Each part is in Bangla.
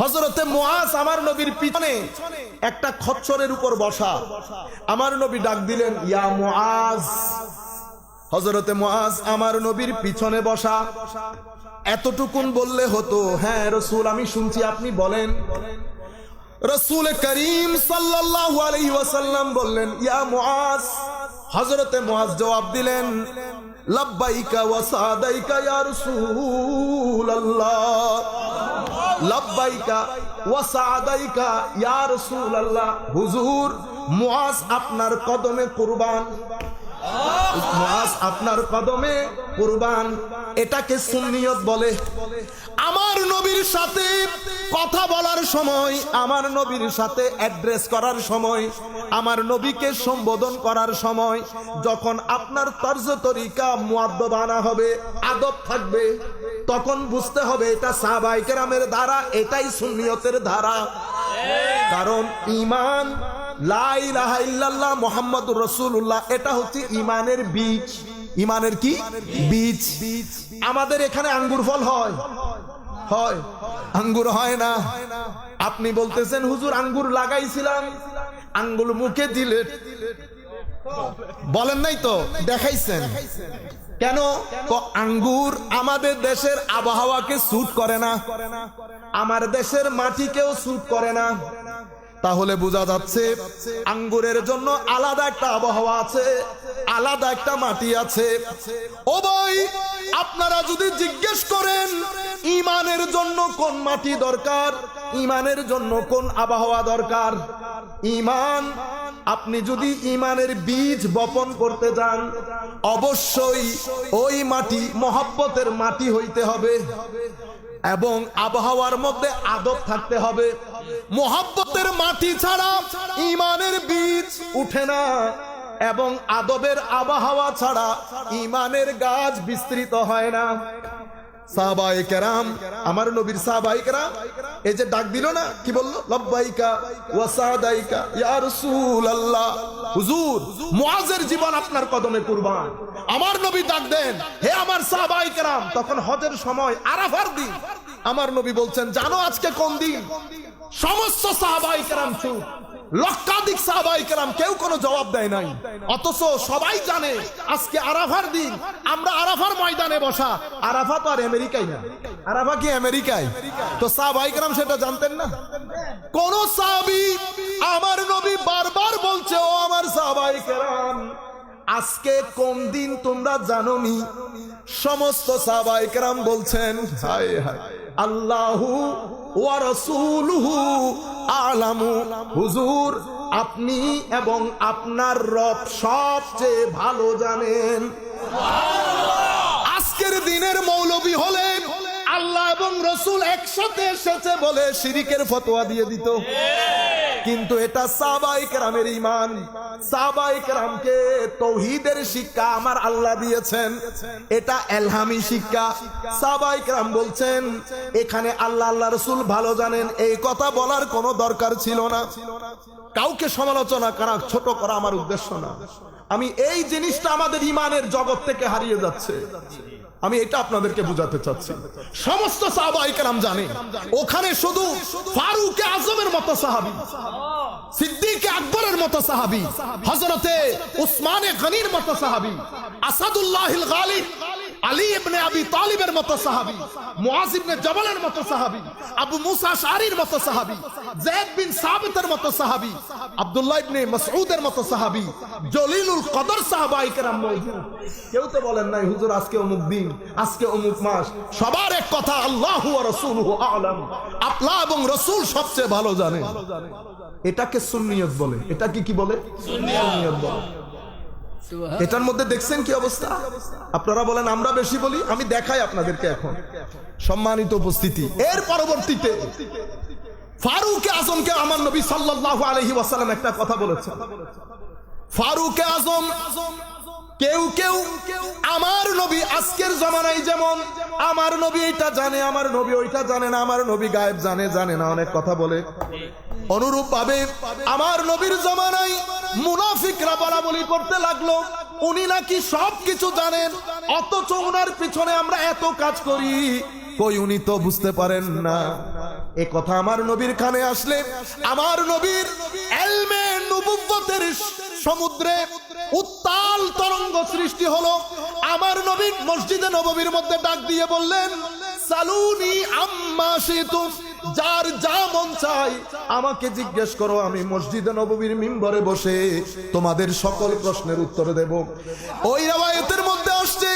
হজরতে মুআজ আমার নবীর পিছনে একটা খচ্চরের উপর বসা। আমার নবী ডাক দিলেন, ইয়া মুআজ। হজরতে মুআজ আমার নবীর পিছনে বসা। এতটুকুন বললে হতো হ্যাঁ রসুল, আমি শুনছি, আপনি বলেন। রসুল করিম ওয়াসাল্লাম বললেন, ইয়া মুআজ। হযরতে মুআজ জবাব দিলেন, লাব্বাইকা ওয়া সাদাইকা ইয়া রাসূলুল্লাহ। লাব্বাইকা আপনার কদমে কুরবান। আপনার কদমে কুরবান, এটাকে সুন্নিয়ত বলে। আমার নবীর সাথে কথা বলার সময়, আমার নবীর সাথে অ্যাড্রেস করার সময়, আমার নবীকে সম্বোধন করার সময়, যখন আপনার তর্জ তরিকা মুয়াদ্দবানা হবে, আদব থাকবে, তখন বুঝতে হবে এটা সাহাবাই কেরামের ধারা, এটাই সুন্নিয়তের ধারা। কারণ ইমান লা ইলাহা ইল্লাল্লাহ মুহাম্মাদুর রাসূলুল্লাহ, এটা হচ্ছে ইমানের বীজ। ইমানের কি? বীজ। আমাদের এখানে আঙ্গুর ফল হয়। হয়। আঙ্গুর হয় না। আপনি বলতেছেন, হুজুর, আঙ্গুর লাগাইছিলাম। আঙ্গুর মুখে দিলে বলেন নাই তো, দেখাইছেন। কেন? আঙ্গুর আমাদের দেশের আবহাওয়াকে স্যুট করে না। আমার দেশের মাটিকেও স্যুট করে না। তাহলে বোঝা যাচ্ছে, আঙ্গুরের জন্য আলাদা একটা আবহাওয়া আছে। আলাদা একটা মাটি আছে। ও ভাই আপনারা যদি জিজ্ঞেস করেন, ইমানের জন্য কোন মাটি দরকার, ইমানের জন্য কোন আবহাওয়া দরকার? ইমান, আপনি যদি ইমানের বীজ বপন করতে যান, অবশ্যই ওই মাটি মহব্বতের মাটি হইতে হবে এবং আবহাওয়ার মধ্যে আদব থাকতে হবে। মোহাব্বতের মাটি ছাড়া ইমানের বীজ উঠে না। এবং আদবের আবহাওয়া ছাড়া ইমানের গাছ বিস্তৃত হয় না। সাহাবাই কেরাম আমার নবীর সাহাবাই কেরাম এই যে ডাক দিল না, কি বলল? লব্বাইকা জীবন আপনার কদমে কুরবান। আমার নবী ডাক দেন, হে আমার সাহাবাই কেরাম তখন হজের সময় আরাফার দিন। আমার নবী বলছেন, জানো আজকে কোন দিন? সমস্ত সাহাবাই কেরাম চুপ। লক্ষাধিক সাহাবাই কেউ কোনো জবাব দেয় নাই। অথচ সবাই জানে আজকে আরাফার দিন। আমরা আরাফার ময়দানে বসা। আরাফা তো আর আমেরিকায় না। আরাফা কি আমেরিকায়? তো সাহাবাই সেটা জানতেন না? কোন সাহাবি আমার নবী বারবার বলছে, ও আমার সাহাবাই কেরাম, আজকে কোন দিন তোমরা জানোনি? সমস্ত সাহাবাই কেরাম বলছেন, হায় হায়। আল্লাহু হুজুর আপনি এবং আপনার রব সবচেয়ে ভালো জানেন। আল্লাহ এবং রসুল একসাথে এসেছে বলে শিরিকের ফতোয়া দিয়ে দিত। কিন্তু এটা সাবাই কেরামের ইমান সাবাই কেরামকে তৌহিদের শিক্ষা আমার আল্লাহ দিয়েছেন। এটা এলহামি শিক্ষা। সাবাই কেরাম বলছেন, এখানে আল্লাহ আল্লাহ রসুল ভালো জানেন। এই কথা বলার কোনো দরকার ছিল না। কাউকে সমালোচনা করা, ছোট করা আমার উদ্দেশ্য না। আমি এই জিনিসটা আমাদের ইমানের জগৎ থেকে হারিয়ে যাচ্ছে। আমি এটা আপনাদেরকে বুঝাতে চাচ্ছি। সমস্ত সাহাবাহিকেরাম জানে, ওখানে শুধু ফারুক আজমের মতো সাহাবি, সিদ্দিক আকবরের মতো সাহাবি হজরতে উসমানে গনির মতো সাহাবি আসাদুল্লাহ গালিব কেউ তো বলেন আজকে অমুক দিন, আজকে অমুক মাস। সবার এক কথা, আল্লাহু ওয়া রাসূলুহু এবং রাসূল সবচেয়ে ভালো জানে এটাকে সুন্নিয়ত বলে। এটা কি কি বলে? সুন্নিয়ত বলে। এটার মধ্যে দেখছেন কি অবস্থা? আপনারা বলেন, আমরা বেশি বলি, আমি দেখাই আপনাদেরকে এখন। সম্মানিত উপস্থিতি। এর পরবর্তীতে ফারুক আজমকে আমার নবী সাল্লাহ আলহি ওয়াসাল্লাম একটা কথা বলেছেন। ফারুক আজম কেউ কেউ আমার নবী আজকের জমানায় যেমন, আমার নবী এটা জানে, আমার নবী ওইটা জানে না, আমার নবী গায়েব জানে জানে না, অনেক কথা বলে। অনুরূপ ভাবে আমার নবীর জমানায় মুনাফিকরা বলা বলি করতে লাগল, উনি নাকি সব কিছু জানেন, অথচ উনার পিছনে আমরা এত কাজ করি, কই উনি তো বুঝতে পারেন না। এ কথা আমার নবীর কানে আসলে, আমার নবীর এলমে নবুব্বতের সমুদ্রে উত্তাল তরঙ্গ সৃষ্টি হলো। আমার নবীন মসজিদে নববীর মধ্যে ডাক দিয়ে বললেন, সালুনি আম্মা সেতু যার যা মন চাই আমাকে জিজ্ঞেস করো, আমি মসজিদে নববীর মিম্বরে বসে তোমাদের সকল প্রশ্নের উত্তর দেব। ওই রবায়তের মধ্যে আসছে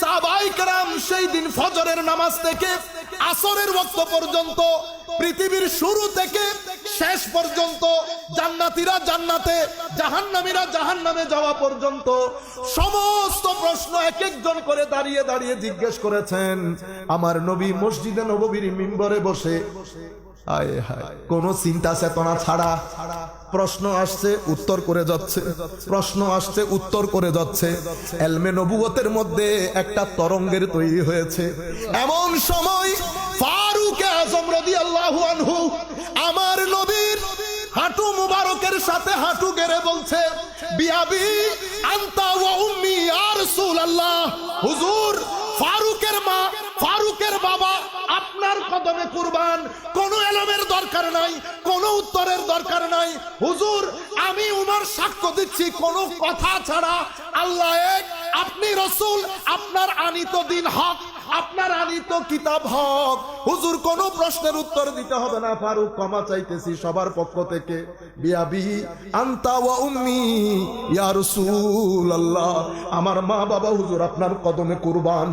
সাবাই কারাম সেই দিন ফজরের নামাজ থেকে আসরের বক্ত পর্যন্ত, পৃথিবীর শুরু থেকে শেষ পর্যন্ত জান্নাতীরা জান্নাতে, জাহান্নামীরা জাহান্নামে যাওয়া পর্যন্ত সমস্ত প্রশ্ন এক একজন করে দাঁড়িয়ে দাঁড়িয়ে জিজ্ঞেস করেছেন, আমার নবী মসজিদে নববীর মিম্বরে বসে? কোন চিন্তা চেতনা ছাড়া প্রশ্ন আসছে, উত্তর করে যাচ্ছে। প্রশ্ন আসছে, উত্তর করে যাচ্ছে। এলমে নবুয়তের মধ্যে একটা তরঙ্গের তৈরি হয়েছে। এমন সময় ফারুক আজম রাদিয়াল্লাহু আনহু আমার নবীর হাঁটু মুবারকের সাথে হাঁটু গেড়ে বলছে, বিয়াবি, আন্তা ওয়া উম্মি ইয়া রাসূলুল্লাহ। হুজুর, ফারুকের মা, ফারুকের বাবা, আপনার কদমে কুরবান। কোনো এলমের দরকার নাই, কোনো উত্তরের দরকার নাই। হুজুর, আমি উনার সাক্ষ্য দিচ্ছি, কোনো কথা ছাড়া। আল্লাহ এক, আপনি রসুল, আপনার আনিত দিন হক। আপনার আনিত কিতাব হক। হুজুর, কোনো প্রশ্নের উত্তর দিতে হবে না। ফারুক, ক্ষমা চাইতেছি সবার পক্ষ থেকে। বিয়াবি উম্মি, ইয়া রাসূলুল্লাহ। আমার মা বাবা হুজুর, আপনার কদমে কুরবান।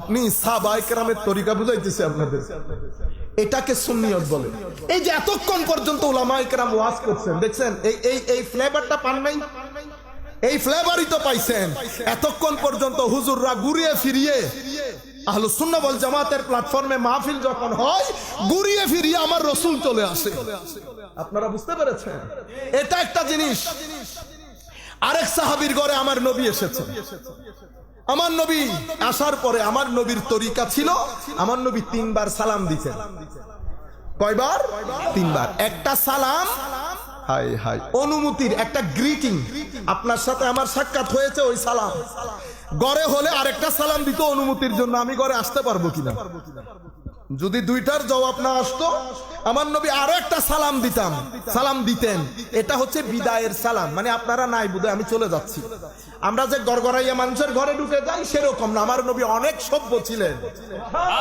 আপনি সাহাবায়ে কেরামের তরিকা বুঝাইতেছে আপনাদের। এটাকে সুন্নিয়ত বলে। এই যে এতক্ষণ পর্যন্ত উলামায়ে কেরাম ওয়াজ করছেন, দেখছেন? এই এই ফ্লেভারটা পান নাই? এই ফ্লেভারই তো পাইছেন। এতক্ষণ পর্যন্ত হুজুররা ঘুরিয়ে ফিরিয়ে আহলু সুন্না বল জামাতের প্ল্যাটফর্মে মাহফিল যখন হয়, ঘুরিয়ে ফিরিয়ে আমার রসুল চলে আসে। আপনারা বুঝতে পেরেছেন? এটা একটা জিনিস। আরেক সাহাবীর ঘরে আমার নবী এসেছে। আমার নবী আসার পরে আমার নবীর তরিকা ছিল, আমার নবী তিনবার সালাম দিতেন। কয়বার? তিনবার। একটা সালাম হাই হাই অনুমতির একটা গ্রিটিং আপনার সাথে আমার সাক্ষাৎ হয়েছে, ওই সালাম। গড়ে হলে আরেকটা সালাম দিত অনুমতির জন্য আমি ঘরে আসতে পারব কিনা? যদি দুইটার জবাব না আসতো, আমার নবী আরও একটা সালাম দিতাম। সালাম দিতেন। এটা হচ্ছে বিদায়ের সালাম। মানে আপনারা নাই বুধে, আমি চলে যাচ্ছি। আমরা যে গড়গড়াইয়া মানুষের ঘরে ঢুকে যাই, সেরকম না। আমার নবী অনেক সভ্য ছিলেন।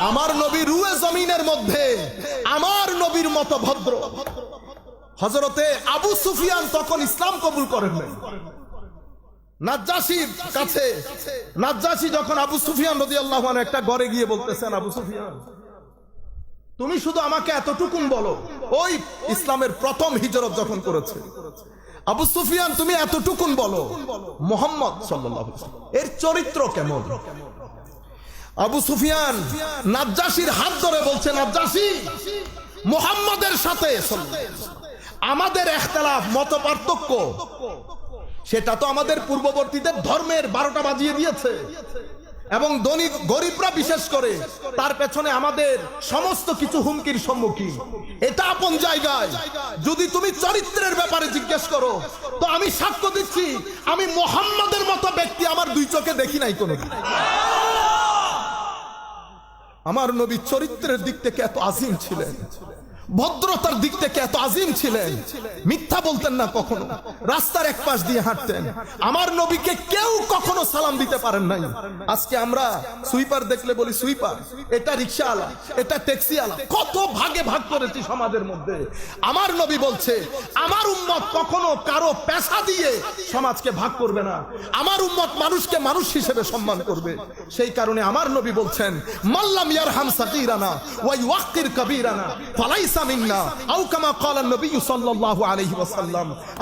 আমার নবী রুয়ে জমিনের মধ্যে, আমার নবীর মতো ভদ্র হজরতে আবু সুফিয়ান তখন ইসলাম কবুল করেন নাই। নাজ্জাসির কাছে নাজ্জাসি যখন আবু সুফিয়ান রদি আল্লাহ একটা ঘরে গিয়ে বলতেছেন আবু সুফিয়ান তুমি শুধু আমাকে এতটুকুন বলো ওই ইসলামের প্রথম হিজরত যখন করেছে। আবু সুফিয়ান তুমি এতটুকুন বলো মোহাম্মদ ওয়াসাল্লাম, এর চরিত্র কেমন? আবু সুফিয়ান নাজ্জাসির হাত ধরে বলছে নাজ্জাসি মোহাম্মদের সাথে আমাদের এখতলাফ মত পার্থক্য সেটা তো আমাদের পূর্ববর্তীদের ধর্মের বারোটা বাজিয়ে দিয়েছে। এবং ধনী গরিবরা বিশেষ করে, তার পেছনে আমাদের সমস্ত কিছু হুমকির সম্মুখীন। এটা আপন জায়গায়। যদি তুমি চরিত্রের ব্যাপারে জিজ্ঞেস করো, তো আমি সাক্ষ্য দিচ্ছি, আমি মোহাম্মদের মতো ব্যক্তি আমার দুই চোখে দেখি নাই কোনো আমার নবী চরিত্রের দিক থেকে এত আজিম ছিলেন। ভদ্রতার দিক থেকে এত আজিম ছিলেন। মিথ্যা বলতেন না কখনো। রাস্তার এক পাশ দিয়ে হাঁটতেন। আমার নবীকে কেউ কখনো সালাম দিতে পারেন নাই। আজকে আমরা সুইপার দেখলে বলি সুইপার। এটা রিক্সা আলা এটা ট্যাক্সি আলা কত ভাগে ভাগ করেছি সমাজের মধ্যে। আমার নবী বলছে, আমার উম্মত কখনো কারও পেশা দিয়ে সমাজকে ভাগ করবে না। আমার উম্মত মানুষকে মানুষ হিসেবে সম্মান করবে। সেই কারণে আমার নবী বলছেন মাল্লাম ইয়ারহাম সাকিরানা ওয়াই ওয়াক্কির কবিরানা, ফালাইসা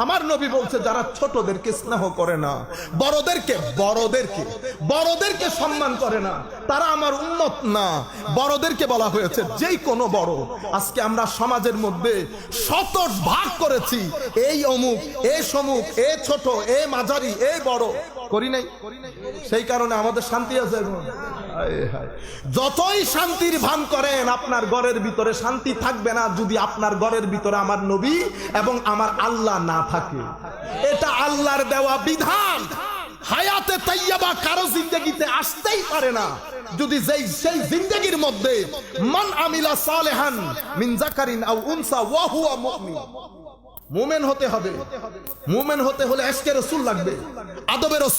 আমার নবী বলছে, যারা ছোটদেরকে স্নেহ করে না, বড়দেরকে বড়দেরকে বড়দেরকে সম্মান করে না, তারা আমার উন্মত না। বড়দেরকে বলা হয়েছে কোনো বড়। আজকে আমরা সমাজের মধ্যে শত ভাগ করেছি। এই অমুক, এ সমুক, এ ছোট, এ মাঝারি, এ বড়। করি নাই? সেই কারণে আমাদের শান্তি আছে যতই শান্তির ভান করেন, আপনার ঘরের ভিতরে শান্তি থাকবে না যদি আপনার ঘরের ভিতরে আমার নবী এবং আমার আল্লাহ না থাকে। এটা আল্লাহর দেওয়া বিধান। হায়াতে তাইয়াবা কারও জিন্দগিতে আসতেই পারে না। যদি যেই, সেই জিন্দগির মধ্যে মান আমিলা সালেহান মিন জাকারিন আও উনসা ওয়া হুয়া মুমিন। মুমিন হতে হবে। মুমিন হতে হলে এশকে রাসূল লাগবে। আদবের